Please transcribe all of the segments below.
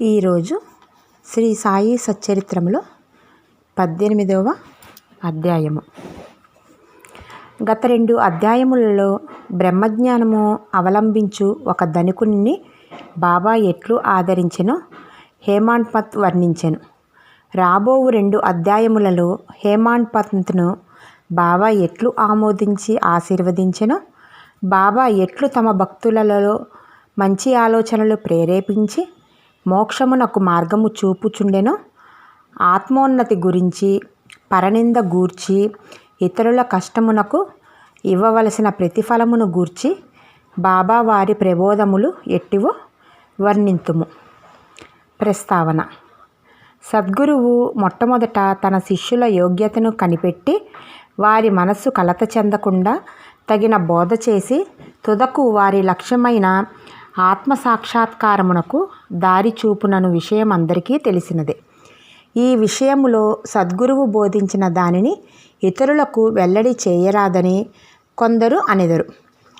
ఈరోజు శ్రీ సాయి సచ్చరిత్రంలో పద్దెనిమిదవ అధ్యాయము. గత రెండు అధ్యాయములలో బ్రహ్మజ్ఞానము అవలంబించు ఒక ధనికుని బాబా ఎట్లు ఆదరించెనో హేమాడ్పంత్ వర్ణించెను. రాబోవు రెండు అధ్యాయములలో హేమాడ్పంత్ను బాబా ఎట్లు ఆమోదించి ఆశీర్వదించెనో బాబా ఎట్లు తమ భక్తులలో మంచి ఆలోచనలు ప్రేరేపించి మోక్షమునకు మార్గము చూపుచుండెను. ఆత్మోన్నతి గురించి పరనింద గూర్చి ఇతరుల కష్టమునకు ఇవ్వవలసిన ప్రతిఫలమును గూర్చి బాబా వారి ప్రబోధములు ఎట్టివో వర్ణింతుము. ప్రస్తావన. సద్గురువు మొట్టమొదట తన శిష్యుల యోగ్యతను కనిపెట్టి వారి మనస్సు కలత చెందకుండా తగిన బోధ చేసి తుదకు వారి లక్ష్యమైన ఆత్మ సాక్షాత్కారమునకు దారి చూపునను విషయం అందరికీ తెలిసినదే. ఈ విషయములో సద్గురువు బోధించిన దానిని ఇతరులకు వెల్లడి చేయరాదని కొందరు అనెదరు.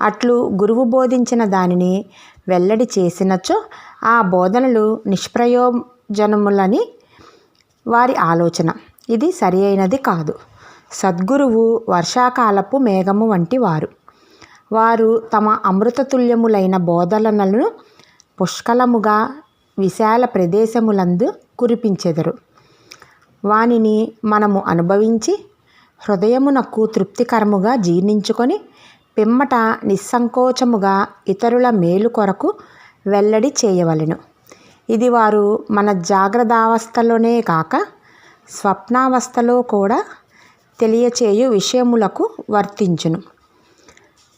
అట్లు గురువు బోధించిన దానిని వెల్లడి చేసినచో ఆ బోధనలు నిష్ప్రయోజనములని వారి ఆలోచన. ఇది సరి అయినది కాదు. సద్గురువు వర్షాకాలపు మేఘము వంటి వారు. వారు తమ అమృతతుల్యములైన బోధనలను పుష్కలముగా విశాల ప్రదేశములందు కురిపించెదరు. వానిని మనము అనుభవించి హృదయమునకు తృప్తికరముగా జీర్ణించుకొని పిమ్మట నిస్సంకోచముగా ఇతరుల మేలు కొరకు వెల్లడి చేయవలెను. ఇది వారు మన జాగ్రత్తావస్థలోనే కాక స్వప్నావస్థలో కూడా తెలియచేయు విషయములకు వర్తించును.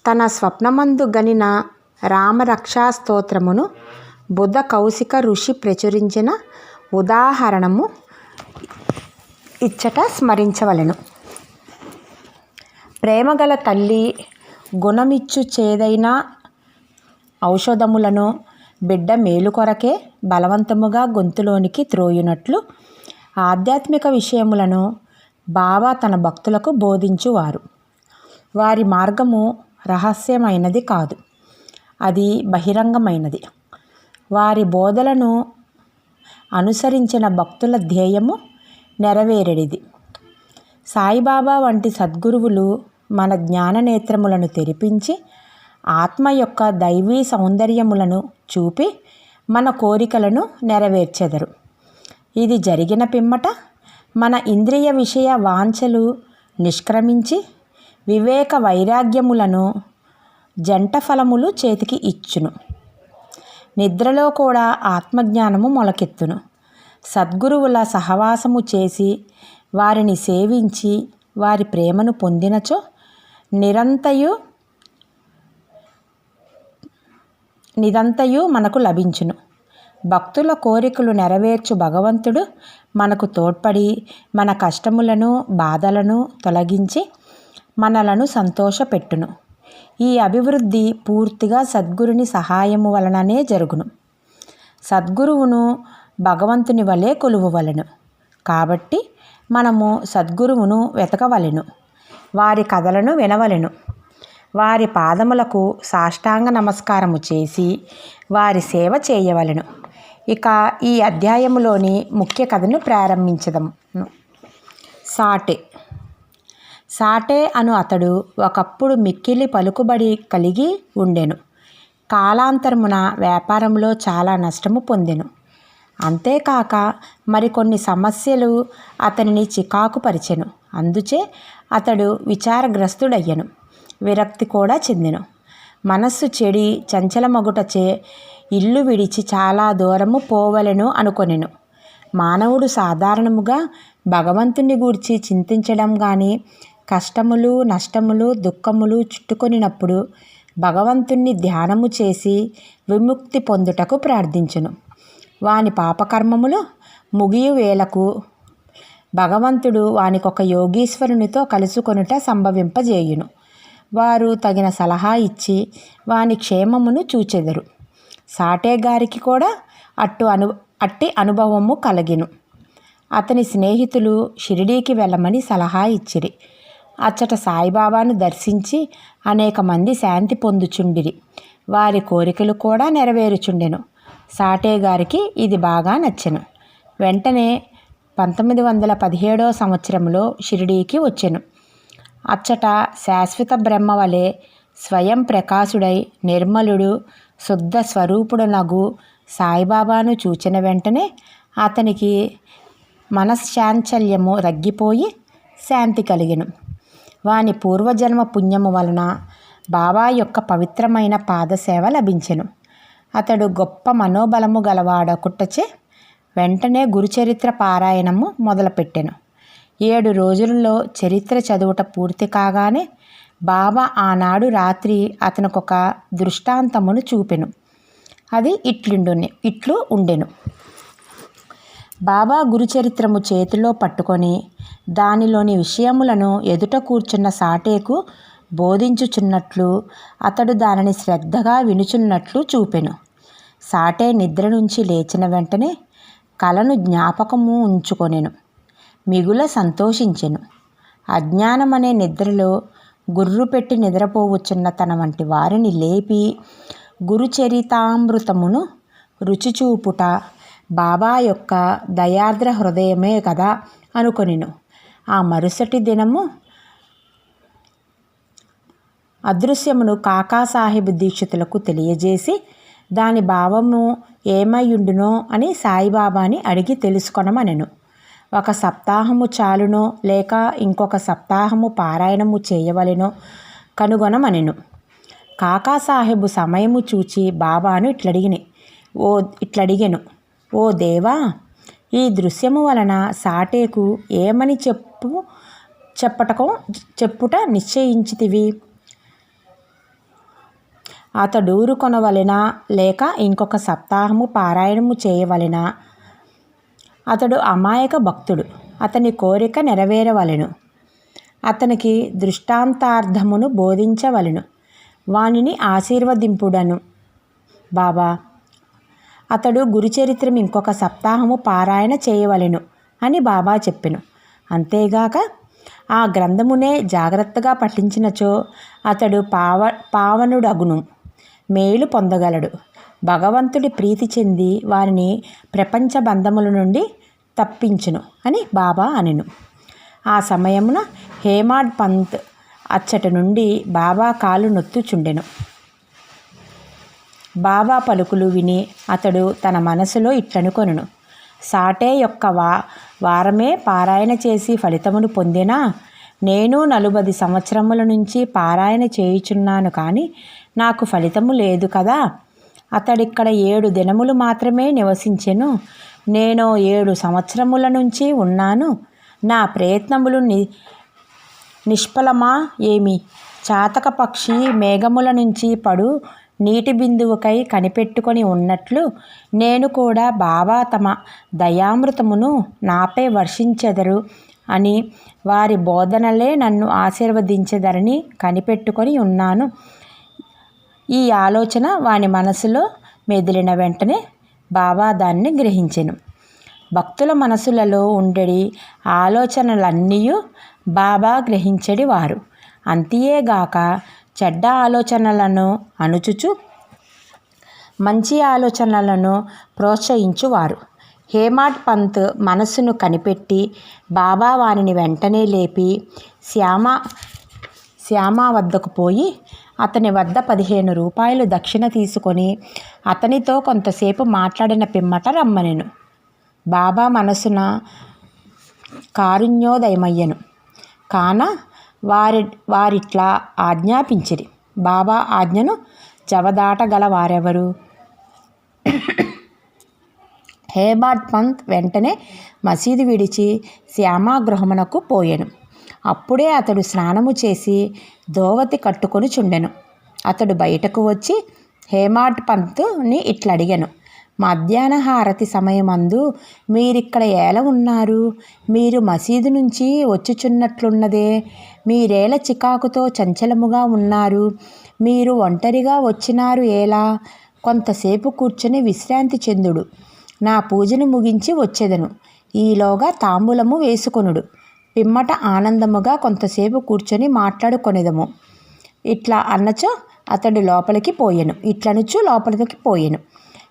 తన స్వప్నమందు గనిన రామరక్షా స్తోత్రమును బుధ కౌశిక ఋషి ప్రచురించిన ఉదాహరణము ఇచ్చట స్మరించవలెను. ప్రేమగల తల్లి గుణమిచ్చు చేదైన ఔషధములను బిడ్డ మేలు కొరకే బలవంతముగా గొంతులోనికి త్రోయునట్లు ఆధ్యాత్మిక విషయములను బాబా తన భక్తులకు బోధించువారు. వారి మార్గము రహస్యమైనది కాదు. అది బహిరంగమైనది. వారి బోధలను అనుసరించిన భక్తుల ధ్యేయము నెరవేరెడిది. సాయిబాబా వంటి సద్గురువులు మన జ్ఞాన నేత్రములను తెరిపించి ఆత్మ యొక్క దైవీ సౌందర్యములను చూపి మన కోరికలను నెరవేర్చెదరు. ఇది జరిగిన పిమ్మట మన ఇంద్రియ విషయ వాంఛలు నిష్క్రమించి వివేక వైరాగ్యములను జంట ఫలములు చేతికి ఇచ్చును. నిద్రలో కూడా ఆత్మజ్ఞానము మొలకెత్తును. సద్గురువుల సహవాసము చేసి వారిని సేవించి వారి ప్రేమను పొందినచో నిరంతయు నిదంతయు మనకు లభించును. భక్తుల కోరికలు నెరవేర్చు భగవంతుడు మనకు తోడ్పడి మన కష్టములను బాధలను తొలగించి మనలను సంతోషపెట్టును. ఈ అభివృద్ధి పూర్తిగా సద్గురుని సహాయము వలననే జరుగును. సద్గురువును భగవంతుని వలె కొలువవలను. కాబట్టి మనము సద్గురువును వెతకవలెను. వారి కథలను వినవలెను. వారి పాదములకు సాష్టాంగ నమస్కారము చేసి వారి సేవ చేయవలెను. ఇక ఈ అధ్యాయములోని ముఖ్య కథను ప్రారంభించదము సాటే సాటే అను అతడు ఒకప్పుడు మిక్కిలి పలుకుబడి కలిగి ఉండెను. కాలాంతరమున వ్యాపారంలో చాలా నష్టము పొందెను. అంతేకాక మరికొన్ని సమస్యలు అతనిని చికాకు పరిచెను. అందుచే అతడు విచారగ్రస్తుడయ్యను. విరక్తి కూడా చెందెను. మనస్సు చెడి చంచలమగుటచే ఇల్లు విడిచి చాలా దూరము పోవలెను అనుకొనెను. మానవుడు సాధారణముగా భగవంతుని గూర్చి చింతించడం కానీ కష్టములు నష్టములు దుఃఖములు చుట్టుకొనినప్పుడు భగవంతుణ్ణి ధ్యానము చేసి విముక్తి పొందుటకు ప్రార్థించును. వాని పాపకర్మములు ముగియు వేలకు భగవంతుడు వానికొక యోగీశ్వరునితో కలుసుకొనుట సంభవింపజేయును. వారు తగిన సలహా ఇచ్చి వాని క్షేమమును చూచెదరు. సాటే గారికి కూడా అట్టు అను అట్టి అనుభవము కలిగిను. అతని స్నేహితులు షిరిడీకి వెళ్ళమని సలహా ఇచ్చిరి. అచ్చట సాయిబాబాను దర్శించి అనేక మంది శాంతి పొందుచుండిరి. వారి కోరికలు కూడా నెరవేరుచుండెను. సాటే గారికి ఇది బాగా నచ్చెను. వెంటనే పంతొమ్మిది వందల పదిహేడో సంవత్సరంలో షిరిడీకి వచ్చెను. అచ్చట శాశ్వత బ్రహ్మ వలె స్వయం ప్రకాశుడై నిర్మలుడు శుద్ధ స్వరూపుడునగు సాయిబాబాను చూచిన వెంటనే అతనికి మనశ్శాంచల్యము రగ్గిపోయి శాంతి కలిగెను. వాని పూర్వజన్మ పుణ్యము వలన బాబా యొక్క పవిత్రమైన పాదసేవ లభించెను. అతడు గొప్ప మనోబలము గలవాడకుట్టచే వెంటనే గురుచరిత్ర పారాయణము మొదలుపెట్టెను. ఏడు రోజుల్లో చరిత్ర చదువుట పూర్తి కాగానే బాబా ఆనాడు రాత్రి అతనికొక దృష్టాంతమును చూపెను. అది ఇట్లుండు ఇట్లు ఉండెను. బాబా గురుచరిత్రము చేతిలో పట్టుకొని దానిలోని విషయములను ఎదుట కూర్చున్న సాటేకు బోధించుచున్నట్లు అతడు దానిని శ్రద్ధగా వినుచున్నట్లు చూపెను. సాటే నిద్ర నుంచి లేచిన వెంటనే కలను జ్ఞాపకము ఉంచుకొనెను. మిగుల సంతోషించెను. అజ్ఞానమనే నిద్రలో గుర్రు పెట్టి నిద్రపోవచ్చున్న తన వంటి వారిని లేపి గురుచరితామృతమును రుచి చూపుట బాబా యొక్క దయార్ద్ర హృదయమే కదా అనుకొనిను. ఆ మరుసటి దినము అదృశ్యమును కాకాసాహెబ్ దీక్షితులకు తెలియజేసి దాని భావము ఏమయ్యుండునో అని సాయిబాబాని అడిగి తెలుసుకొనమనెను. ఒక సప్తాహము చాలునో లేక ఇంకొక సప్తాహము పారాయణము చేయవలెనో కనుగొనమనెను. కాకాసాహెబు సమయము చూచి బాబాను ఇట్లడిగిని ఓ ఇట్లడిగెను. ఓ దేవా ఈ దృశ్యము వలన సాటేకు ఏమని చెప్పు చెప్పటకో చెప్పుట నిశ్చయించితివి. అతడూరు కొనవలెనా లేక ఇంకొక సప్తాహము పారాయణము చేయవలెనా? అతడు అమాయక భక్తుడు అతని కోరిక నెరవేరవలెను. అతనికి దృష్టాంతార్థమును బోధించవలెను. వానిని ఆశీర్వదింపుడను. బాబా అతడు గురుచరిత్రం ఇంకొక సప్తాహము పారాయణ చేయవలెను అని బాబా చెప్పెను. అంతేగాక ఆ గ్రంథమునే జాగ్రత్తగా పఠించినచో అతడు పావ పావనుడగును మేలు పొందగలడు. భగవంతుడి ప్రీతి చెంది వారిని ప్రపంచ బంధముల నుండి తప్పించును అని బాబా అనెను. ఆ సమయమున హేమాడ్ పంత్ అచ్చట నుండి బాబా కాలు నొత్తుచుండెను. బాబా పలుకులు విని అతడు తన మనసులో ఇట్లనుకొనును సాటే యొక్క వా వారమే పారాయణ చేసి ఫలితమును పొందినా నేను నలుబది సంవత్సరముల నుంచి పారాయణ చేయుచున్నాను కానీ నాకు ఫలితము లేదు కదా. అతడిక్కడ ఏడు దినములు మాత్రమే నివసించెను. నేను ఏడు సంవత్సరముల నుంచి ఉన్నాను. నా ప్రయత్నములు ని నిష్ఫలమా ఏమి? చాతక పక్షి మేఘముల నుంచి పడు నీటి బిందువుకై కనిపెట్టుకొని ఉన్నట్లు నేను కూడా బాబా తమ దయామృతమును నాపై వర్షించెదరు అని వారి బోధనలే నన్ను ఆశీర్వదించెదరని కనిపెట్టుకొని ఉన్నాను. ఈ ఆలోచన వాని మనసులో మెదిలిన వెంటనే బాబా దాన్ని గ్రహించెను. భక్తుల మనసులలో ఉండడి ఆలోచనలన్నీ బాబా గ్రహించడి వారు. అంతేగాక చెడ్డ ఆలోచనలను అణుచుచు మంచి ఆలోచనలను ప్రోత్సహించువారు. హేమాడ్ పంత్ మనస్సును కనిపెట్టి బాబా వారిని వెంటనే లేపి శ్యామ శ్యామ వద్దకు పోయి అతని వద్ద పదిహేను రూపాయలు దక్షిణ తీసుకొని అతనితో కొంతసేపు మాట్లాడిన పిమ్మట రమ్మనెను. బాబా మనసున కారుణ్యోదయమయ్యను. కాన వారి వారిట్లా ఆజ్ఞాపించిరి. బాబా ఆజ్ఞను జవదాటగల వారెవరు హేబాడ్ పంత్ వెంటనే మసీదు విడిచి శ్యామాగృహమునకు పోయెను. అప్పుడే అతడు స్నానము చేసి దోవతి కట్టుకొని చుండెను అతడు బయటకు వచ్చి హేమాడ్ పంత్ని ఇట్లా అడిగాను మధ్యాహ్న హారతి సమయమందు మీరిక్కడ ఏల ఉన్నారు? మీరు మసీదు నుంచి వచ్చుచున్నట్లున్నదే. మీరేల చికాకుతో చంచలముగా ఉన్నారు. మీరు ఒంటరిగా వచ్చినారు ఎలా కొంతసేపు కూర్చొని విశ్రాంతి చెందుడు. నా పూజను ముగించి వచ్చేదను. ఈలోగా తాంబూలము వేసుకొనుడు. పిమ్మట ఆనందముగా కొంతసేపు కూర్చొని మాట్లాడుకొనేదము. ఇట్లా అన్నచో అతడు లోపలికి పోయెను. ఇట్లనుచు లోపలికి పోయెను.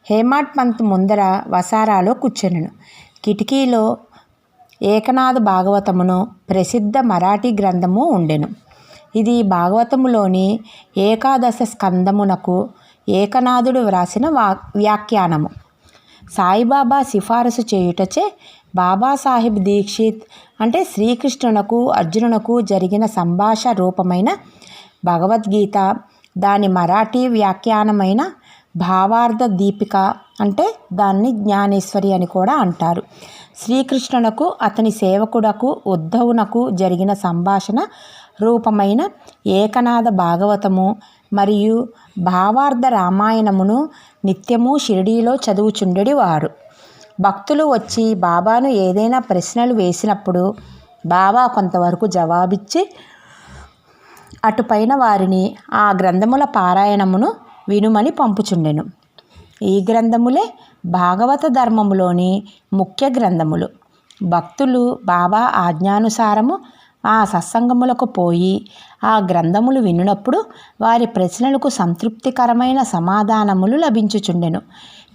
హేమాట్ పంత్ ముందర వసారాలో కూర్చొనెను. కిటికీలో ఏకనాథ భాగవతమును ప్రసిద్ధ మరాఠీ గ్రంథము ఉండెను. ఇది భాగవతములోని ఏకాదశ స్కందమునకు ఏకనాథుడు వ్రాసిన వా వ్యాఖ్యానము. సాయిబాబా సిఫారసు చేయుటచే బాబాసాహెబ్ దీక్షిత్ అంటే శ్రీకృష్ణునకు అర్జునునకు జరిగిన సంభాష రూపమైన భగవద్గీత దాని మరాఠీ వ్యాఖ్యానమైన భావార్థ దీపిక అంటే దాన్ని జ్ఞానేశ్వరి అని కూడా అంటారు. శ్రీకృష్ణునకు అతని సేవకుడకు ఉద్ధవునకు జరిగిన సంభాషణ రూపమైన ఏకనాథ భాగవతము మరియు భావార్థ రామాయణమును నిత్యము షిరిడీలో చదువుచుండెడి వారు. భక్తులు వచ్చి బాబాను ఏదైనా ప్రశ్నలు వేసినప్పుడు బాబా కొంతవరకు జవాబిచ్చి అటుపైన వారిని ఆ గ్రంథముల పారాయణమును వినుమని పంపుచుండెను. ఈ గ్రంథములే భాగవత ధర్మములోని ముఖ్య గ్రంథములు. భక్తులు బాబా ఆజ్ఞానుసారము ఆ సత్సంగములకు పోయి ఆ గ్రంథములు వినునప్పుడు వారి ప్రశ్నలకు సంతృప్తికరమైన సమాధానములు లభించుచుండెను.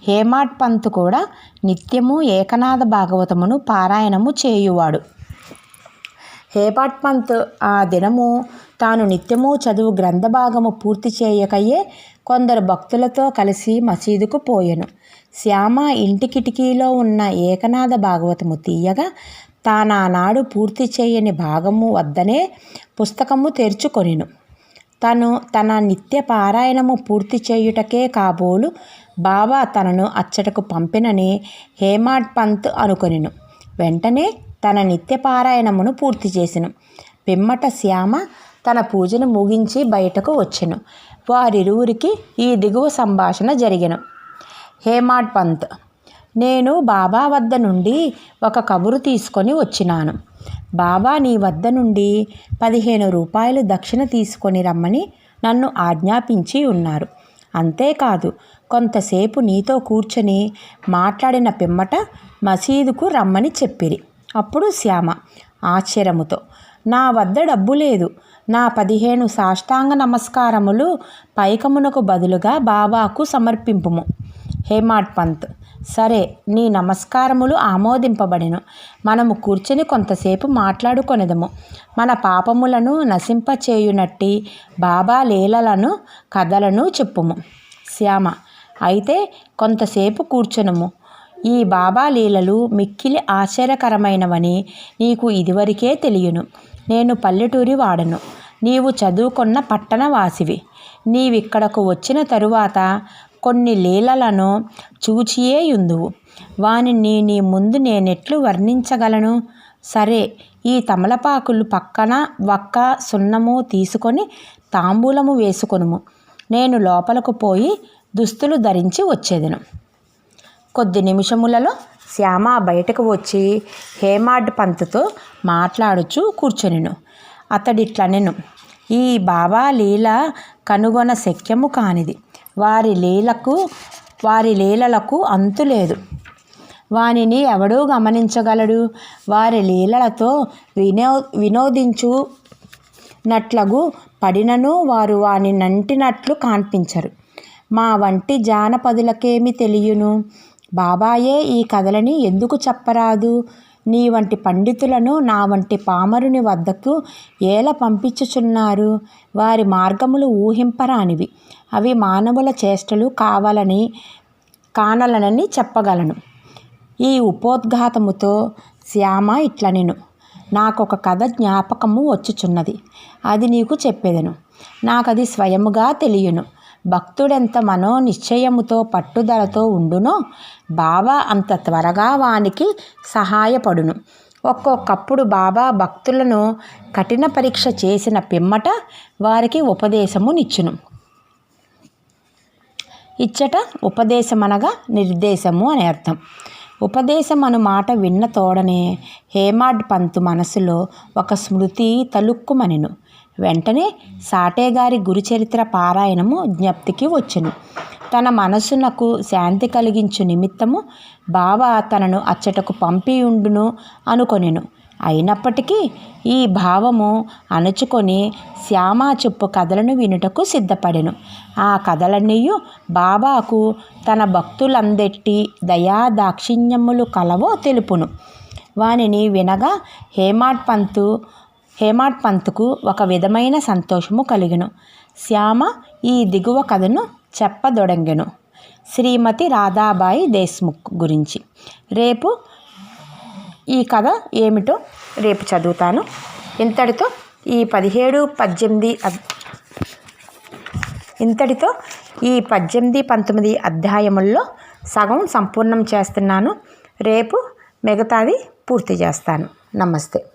హేమాట్ పంత్ కూడా నిత్యము ఏకనాథ భాగవతమును పారాయణము చేయువాడు. హేమాడ్ పంత్ ఆ దినము తాను నిత్యము చదువు గ్రంథ భాగము పూర్తి చేయకయే కొందరు భక్తులతో కలిసి మసీదుకు పోయెను. శ్యామ ఇంటి కిటికీలో ఉన్న ఏకనాథ భాగవతము తీయగా తానానాడు పూర్తి చేయని భాగము వద్దనే పుస్తకము తెరుచుకొనిను. తను తన నిత్య పారాయణము పూర్తి చేయుటకే కాబోలు బాబా తనను అచ్చటకు పంపినని హేమాడ్ పంత్ అనుకొనిను. వెంటనే తన నిత్య పారాయణమును పూర్తి చేసిను. పిమ్మట శ్యామ తన పూజను ముగించి బయటకు వచ్చెను. వారిరువురికి ఈ దిగువ సంభాషణ జరిగెను. హేమాడ్ పంత్ నేను బాబా వద్ద నుండి ఒక కబురు తీసుకొని వచ్చినాను. బాబా నీ వద్ద నుండి పదిహేను రూపాయలు దక్షిణ తీసుకొని రమ్మని నన్ను ఆజ్ఞాపించి ఉన్నారు. అంతేకాదు కొంతసేపు నీతో కూర్చొని మాట్లాడిన పిమ్మట మసీదుకు రమ్మని చెప్పిరి. అప్పుడు శ్యామ ఆశ్చర్యముతో నా వద్ద డబ్బు లేదు. నా పదిహేను సాష్టాంగ నమస్కారములు పైకమునకు బదులుగా బాబాకు సమర్పింపుము. హేమాడ్ పంత్! సరే నీ నమస్కారములు ఆమోదింపబడిను. మనము కూర్చొని కొంతసేపు మాట్లాడుకొనిదము. మన పాపములను నశింపచేయునట్టి బాబా లీలలను కథలను చెప్పుము. శ్యామ! అయితే కొంతసేపు కూర్చొనుము. ఈ బాబా లీలలు మిక్కిలి ఆశ్చర్యకరమైనవని నీకు ఇదివరకే తెలియను. నేను పల్లెటూరి వాడను. నీవు చదువుకున్న పట్టణ వాసివి నీవిక్కడకు వచ్చిన తరువాత కొన్ని లీలలను చూచియే యుందువు. వానిని నీ ముందు నేనెట్లు వర్ణించగలను? సరే ఈ తమలపాకులు పక్కన వక్క సున్నము తీసుకొని తాంబూలము వేసుకొనుము. నేను లోపలకు పోయి దుస్తులు ధరించి వచ్చేదను. కొద్ది నిమిషములలో శ్యామ బయటకు వచ్చి హేమాడ్ పంత్తో మాట్లాడుచు కూర్చొనిను. అతడిట్లనెను ఈ బాబా లీల కనుగొన శక్యము కానిది. వారి లీలకు వారి లీలలకు అంతు లేదు. వానిని ఎవడూ గమనించగలడు. వారి లీలలతో వినో వినోదించు నట్లగు పడినను వారు వాని నంటినట్లు కాన్పించరు. మా వంటి జానపదులకేమి తెలియను? బాబాయే ఈ కథలని ఎందుకు చెప్పరాదు? నీ వంటి పండితులను నా వంటి పామరుని వద్దకు ఏల పంపించుచున్నారు? వారి మార్గములు ఊహింపరానివి. అవి మానవుల చేష్టలు కావాలని కానలనని చెప్పగలను. ఈ ఉపోద్ఘాతముతో శ్యామ ఇట్లనెను. నాకొక కథ జ్ఞాపకము వచ్చుచున్నది. అది నీకు చెప్పేదను. నాకది స్వయముగా తెలియను. భక్తుడెంత మనో నిశ్చయముతో పట్టుదలతో ఉండునో బాబా అంత త్వరగా వానికి సహాయపడును. ఒక్కొక్కప్పుడు బాబా భక్తులను కఠిన పరీక్ష చేసిన పిమ్మట వారికి ఉపదేశము నిచ్చును ఇచ్చట ఉపదేశమనగా నిర్దేశము అని అర్థం. ఉపదేశం అను మాట విన్న తోడనే హేమాడ్ పంతు మనసులో ఒక స్మృతి తలుక్కుమనెను. వెంటనే సాటేగారి గురుచరిత్ర పారాయణము జ్ఞప్తికి వచ్చును. తన మనసునకు శాంతి కలిగించు నిమిత్తము బావ తనను అచ్చటకు పంపియుండును అనుకొనెను. అయినప్పటికీ ఈ భావము అణుచుకొని శ్యామ చెప్పు కథలను వినుటకు సిద్ధపడెను. ఆ కథలన్నీ బాబాకు తన భక్తులందెట్టి దయా దాక్షిణ్యములు కలవో తెలుపును. వానిని వినగా హేమాడ్ పంతు హేమాడ్ పంత్కు ఒక విధమైన సంతోషము కలిగెను. శ్యామ ఈ దిగువ కథను చెప్పదొడంగెను. శ్రీమతి రాధాబాయి దేశ్ముఖ్ గురించి. రేపు ఈ కథ ఏమిటో రేపు చదువుతాను. ఇంతటితో ఈ పదిహేడు పద్దెనిమిది ఇంతటితో ఈ పద్దెనిమిది పంతొమ్మిది అధ్యాయముల్లో సగం సంపూర్ణం చేస్తున్నాను. రేపు మిగతాది పూర్తి చేస్తాను. నమస్తే.